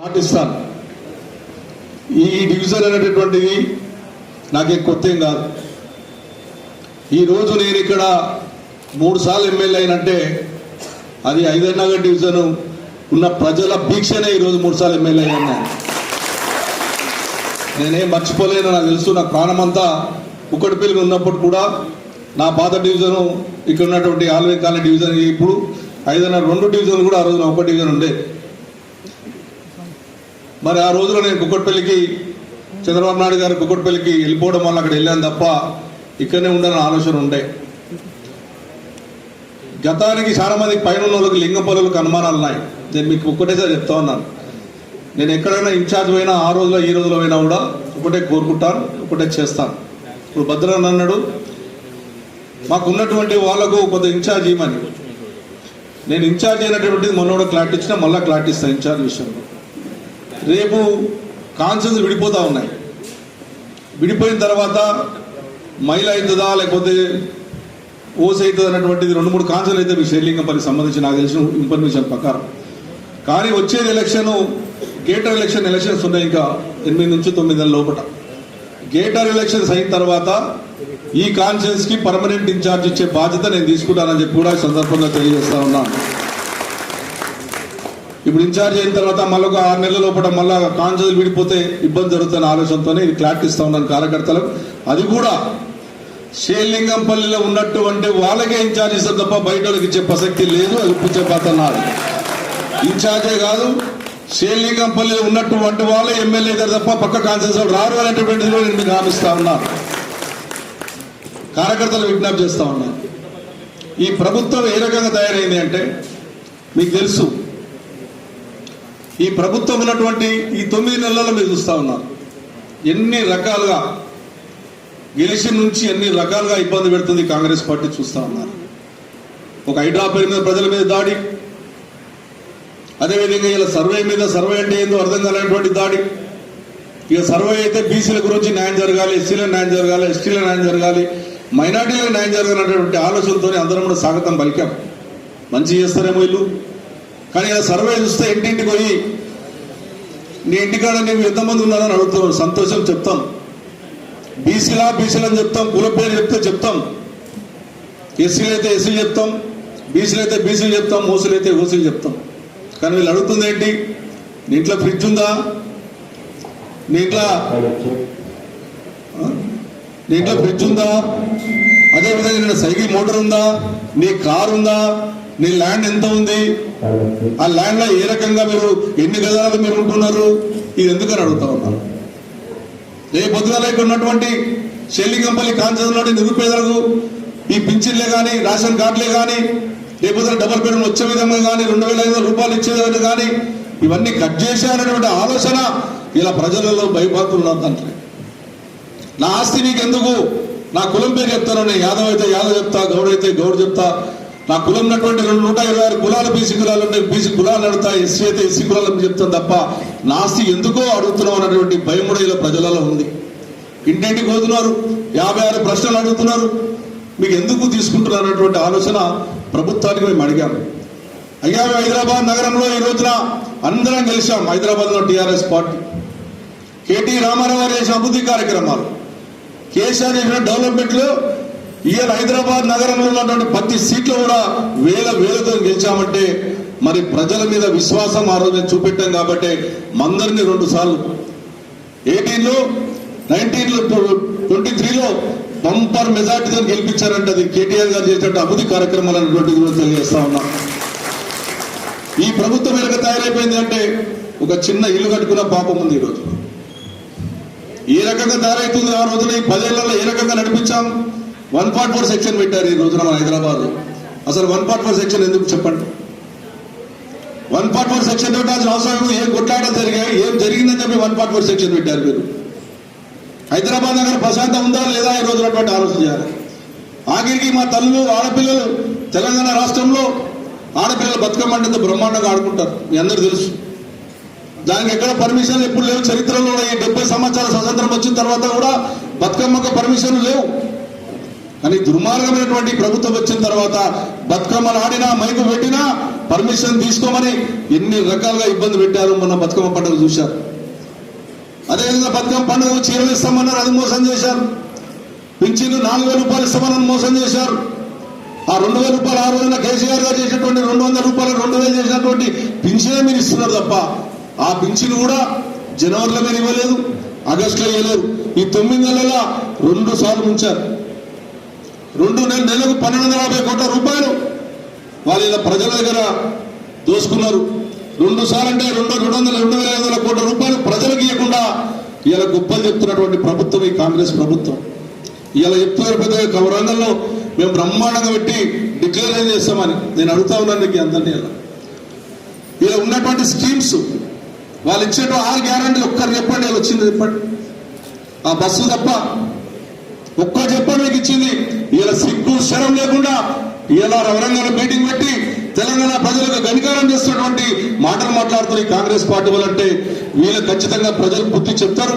పాటిస్తాను ఈ డివిజన్ అనేటటువంటిది నాకేం కొత్త ఏం కాదు ఈరోజు నేను ఇక్కడ మూడు సార్లు ఎమ్మెల్యే అయినంటే అది హైదర్నగర్ డివిజన్ ఉన్న ప్రజల భీక్షనే ఈరోజు మూడు సార్లు ఎమ్మెల్యే అయ్యాను నేనేం మర్చిపోలేను నాకు తెలుసు నా ప్రాణమంతా కుక్కటిపల్లి ఉన్నప్పుడు కూడా నా పాత డివిజను ఇక్కడ ఉన్నటువంటి ఆల్వే కాలనీ డివిజన్ ఇప్పుడు ఐదన్నర రెండు డివిజన్లు కూడా ఆ రోజున ఒక డివిజన్ ఉండే. మరి ఆ రోజులో నేను కుక్కట్పల్లికి చంద్రబాబు నాయుడు గారు కుక్కట్పల్లికి వెళ్ళిపోవడం వల్ల అక్కడ వెళ్ళాను తప్ప ఇక్కడనే ఉండాలని ఆలోచన ఉండే. గతానికి చాలా మందికి పైన ఉన్న వాళ్ళకి లింగ పనులకు అనుమానాలు ఉన్నాయి. నేను మీకు ఒక్కటేసారి చెప్తా ఉన్నాను. నేను ఎక్కడైనా ఇన్ఛార్జ్ పోయినా ఆ రోజులో ఈ రోజులో పోయినా కూడా ఒకటే కోరుకుంటాను ఒకటే చేస్తాను. ఇప్పుడు భద్రన్ అన్నాడు మాకు ఉన్నటువంటి వాళ్ళకు కొంత ఇన్ఛార్జ్ ఇవ్వమని. నేను ఇన్ఛార్జ్ అయినటువంటిది మొన్న కూడా క్లాట్ ఇచ్చినా మళ్ళీ క్లాట్ ఇస్తాను ఇన్ఛార్జ్ విషయంలో. రేపు కాన్షియన్స్ విడిపోతూ ఉన్నాయి. విడిపోయిన తర్వాత మైల్ అవుతుందా లేకపోతే ఓస్ అవుతుంది అన్నటువంటిది రెండు మూడు కాన్సల్ అయితే మీ షేర్లింగంపల్లికి సంబంధించి నాకు తెలిసిన ఇన్ఫర్మేషన్ ప్రకారం. కానీ వచ్చేది ఎలక్షన్ గేటర్ ఎలక్షన్ ఎలక్షన్స్ ఉన్నాయి ఇంకా ఎనిమిది నుంచి తొమ్మిది నెలల లోపల. గేటర్ ఎలక్షన్స్ అయిన తర్వాత ఈ కాన్షియన్స్కి పర్మనెంట్ ఇన్ఛార్జ్ ఇచ్చే బాధ్యత నేను తీసుకుంటానని చెప్పి కూడా ఈ సందర్భంగా తెలియజేస్తా ఉన్నాను. ఇప్పుడు ఇన్ఛార్జ్ అయిన తర్వాత మళ్ళీ ఒక ఆరు నెలల లోపల మళ్ళీ కాన్షియస్ విడిపోతే ఇబ్బంది జరుగుతున్న ఆలోచనతోనే ఇది క్లారిటీ ఇస్తా ఉన్నాను కార్యకర్తలకు. అది కూడా శివలింగంపల్లిలో ఉన్నట్టు అంటే వాళ్ళకే ఇన్ఛార్జ్ ఇస్తారు తప్ప బయట వాళ్ళకి ఇచ్చే ప్రసక్తి లేదు అది ఇప్పించే పాత్ర ఇన్ఛార్జే కాదు షేర్లింగంపల్లిలో ఉన్నటువంటి వాళ్ళే ఎమ్మెల్యే గారు తప్ప పక్క కాన్సెన్స్ రారు అనేటువంటిది కూడా నేను మీకు హామీస్తా ఉన్నాను. కార్యకర్తలు విజ్ఞప్తి చేస్తా ఉన్నాను ఈ ప్రభుత్వం ఏ రకంగా తయారైంది అంటే మీకు తెలుసు ఈ ప్రభుత్వం ఉన్నటువంటి ఈ తొమ్మిది నెలల్లో మీరు చూస్తా ఉన్నారు. ఎన్ని రకాలుగా గెలిచి నుంచి ఎన్ని రకాలుగా ఇబ్బంది పెడుతుంది కాంగ్రెస్ పార్టీ చూస్తూ ఉన్నారు. ఒక హైడ్రా పేరు మీద ప్రజల మీద దాడి అదేవిధంగా ఇలా సర్వే మీద సర్వే అంటే ఏందో అర్థం కాలేటువంటి దాడి. ఇక సర్వే అయితే బీసీల గురించి న్యాయం జరగాలి ఎస్సీల న్యాయం జరగాలి ఎస్టీల న్యాయం జరగాలి మైనార్టీలకు న్యాయం జరగాలనేటువంటి ఆలోచనతోనే అందరం కూడా స్వాగతం పలికాం. మంచి చేస్తారేమో వీళ్ళు? కానీ ఇలా సర్వే చూస్తే ఇంటింటికి పోయి నీ ఇంటికాడ నీవు ఎంతమంది ఉన్నారని అడుగుతున్నాను సంతోషం చెప్తాం. బీసీలా బీసీలు అని చెప్తాం. కుల పేరు చెప్తే చెప్తాం. ఎస్సీలు అయితే ఎస్సీలు చెప్తాం. బీసీలు అయితే బీసీలు చెప్తాం. ఓసీలు అయితే ఓసీలు చెప్తాం. కానీ వీళ్ళు అడుగుతుంది ఏంటి? నీ ఇంట్లో ఫ్రిడ్జ్ ఉందా? నీ ఇంట్లో నీ ఇంట్లో ఫ్రిడ్జ్ ఉందా? అదేవిధంగా నేను సైకిల్ మోటార్ ఉందా? నీ కార్ ఉందా? నీ ల్యాండ్ ఎంత ఉంది? ఆ ల్యాండ్లో ఏ రకంగా మీరు ఎన్ని గదాలకు మీరు ఉంటున్నారు ఇది ఎందుకని అడుగుతా ఉన్నారు ఏ పొద్దుగాల ఇక్కడ ఉన్నటువంటి షెల్లింగంపల్లి కాంచంలోని నిరుపేదలకు ఈ పింఛన్లే కానీ రేషన్ కార్డులే కానీ లేకపోతే డబల్ బెడ్రూమ్ వచ్చే విధంగా కానీ రెండు వేల ఐదు వందల రూపాయలు ఇచ్చే విధంగా కానీ ఇవన్నీ కట్ చేశారనేటువంటి ఆలోచన ఇలా ప్రజలలో భయపడుతున్నారు తండ్రి నా ఆస్తి నీకు ఎందుకు నా కులం పేరు చెప్తాను నేను యాదవ్ అయితే యాదవ్ చెప్తా గౌడ్ అయితే గౌడ్ చెప్తా నా కులం ఉన్నటువంటి రెండు నూట ఇరవై ఆరు కులాలు బీసీ కులాలు ఉంటాయి బీసీ కులాలు అడుగుతా ఎస్సీ అయితే ఎస్సీ కులాలు చెప్తాను తప్ప నాస్తి ఎందుకో అడుగుతున్నాం అన్నటువంటి భయం కూడా ఇలా ప్రజలలో ఉంది. ఇంటింటికి పోతున్నారు యాభై ఆరు ప్రశ్నలు అడుగుతున్నారు. మీకు ఎందుకు తీసుకుంటున్నారు అన్నటువంటి ఆలోచన ప్రభుత్వానికి మేము అడిగాము. అయ్యా మేము హైదరాబాద్ నగరంలో ఈ రోజున అందరం గెలిచాం హైదరాబాద్లో టీఆర్ఎస్ పార్టీ. కేటీ రామారావు గారు చేసిన అభివృద్ధి కార్యక్రమాలు. కేసీఆర్ చేసిన డెవలప్మెంట్లో ఇవాళ హైదరాబాద్ నగరంలో ఉన్నటువంటి ప్రతి సీట్లు కూడా వేల వేలతో గెలిచామంటే మరి ప్రజల మీద విశ్వాసం ఆ రోజు చూపెట్టాం కాబట్టి మందరిని రెండు సార్లు. ఎయిటీన్లో నైన్టీన్లో ట్వంటీ త్రీలో బంపర్ మెజార్టీతో గెలిపించారంటే అది కేటీఆర్ గారు చేసినట్టు అభివృద్ధి కార్యక్రమాలు అనేటువంటిది కూడా తెలియజేస్తా ఉన్నాం. ఈ ప్రభుత్వం ఎలాగ తయారైపోయింది అంటే ఒక చిన్న ఇల్లు కట్టుకున్న పాపం ఉంది ఈరోజు. ఏ రకంగా తయారవుతుంది ఆ రోజున? ఈ పదేళ్ళలో ఏ రకంగా నడిపించాం? వన్ పార్ట్ ఫోర్ సెక్షన్ పెట్టారు ఈ రోజున మన హైదరాబాద్ అసలు వన్ పార్ట్ ఫోర్ సెక్షన్ ఎందుకు చెప్పండి? వన్ పార్ట్ ఫోర్ సెక్షన్ పెట్టాల్సిన అవసరం ఏం కొట్లాడడం జరిగాయి ఏం జరిగిందని చెప్పి వన్ పార్ట్ ఫోర్ సెక్షన్ పెట్టారు మీరు. హైదరాబాద్ నగర ప్రశాంతం ఉందా లేదా ఈ రోజు ఆలోచన చేయాలి. ఆఖరికి మా తల్లులు ఆడపిల్లలు తెలంగాణ రాష్ట్రంలో ఆడపిల్లలు బతుకమ్మ అంటే బ్రహ్మాండంగా ఆడుకుంటారు మీ అందరూ తెలుసు. దానికి ఎక్కడ పర్మిషన్ ఎప్పుడు లేవు చరిత్రలో ఈ డెబ్బై సంవత్సరాల స్వతంత్రం వచ్చిన తర్వాత కూడా బతుకమ్మకు పర్మిషన్ లేవు. కానీ దుర్మార్గమైనటువంటి ప్రభుత్వం వచ్చిన తర్వాత బతుకమ్మలు ఆడినా మైకు పెట్టినా పర్మిషన్ తీసుకోమని ఎన్ని రకాలుగా ఇబ్బంది పెట్టారు మొన్న బతుకమ్మ పండుగ చూశారు. అదేవిధంగా బతుకమ్మ పండుగ చీరలు ఇస్తామన్నారు అది మోసం చేశారు. పింఛన్లు నాలుగు వేల రూపాయలు ఇస్తామని మోసం చేశారు. ఆ రెండు వేల రూపాయలు ఆ రోజున కేసీఆర్ గారు చేసినటువంటి రెండు వందల రూపాయలు రెండు వేలు చేసినటువంటి పింఛనే మీరు ఇస్తున్నారు తప్ప ఆ పింఛన్ కూడా జనవరిలో మీరు ఇవ్వలేదు ఆగస్టులో ఇవ్వలేదు. ఈ తొమ్మిది నెలల రెండు సార్లు ఉంచారు రెండు నెల నెలకు పన్నెండు వందల యాభై కోట్ల రూపాయలు వాళ్ళ ఇలా ప్రజల దగ్గర దోసుకున్నారు. రెండు సార్లు అంటే రెండు రెండు వందల రెండు వేల ఐదు వందల కోట్ల రూపాయలు ప్రజలకు ఇవ్వకుండా ఇలా గొప్పలు చెప్తున్నటువంటి ప్రభుత్వం ఈ కాంగ్రెస్ ప్రభుత్వం. ఇలా చెప్తున్నారు పెద్ద వరంగల్లో మేము బ్రహ్మాండంగా పెట్టి డిక్లేర్ చేస్తామని నేను అడుగుతా ఉన్నాను నీకు అందరినీ ఇలా ఇలా ఉన్నటువంటి స్కీమ్స్ వాళ్ళు ఇచ్చేటువంటి ఆరు గ్యారంటీ ఒక్కరు చెప్పండి ఇలా వచ్చింది చెప్పండి. ఆ బస్సు తప్ప ఒక్క చెప్పండి మీకు ఇచ్చింది. ఇలా సిగ్గు శరం లేకుండా ఇలా వరంగల్ మీటింగ్ పెట్టి తెలంగాణ ప్రజలకు గణికారం చేస్తున్నటువంటి మాటలు మాట్లాడుతున్న కాంగ్రెస్ పార్టీ వాళ్ళంటే వీళ్ళు ఖచ్చితంగా ప్రజలు బుద్ధి చెప్తారు.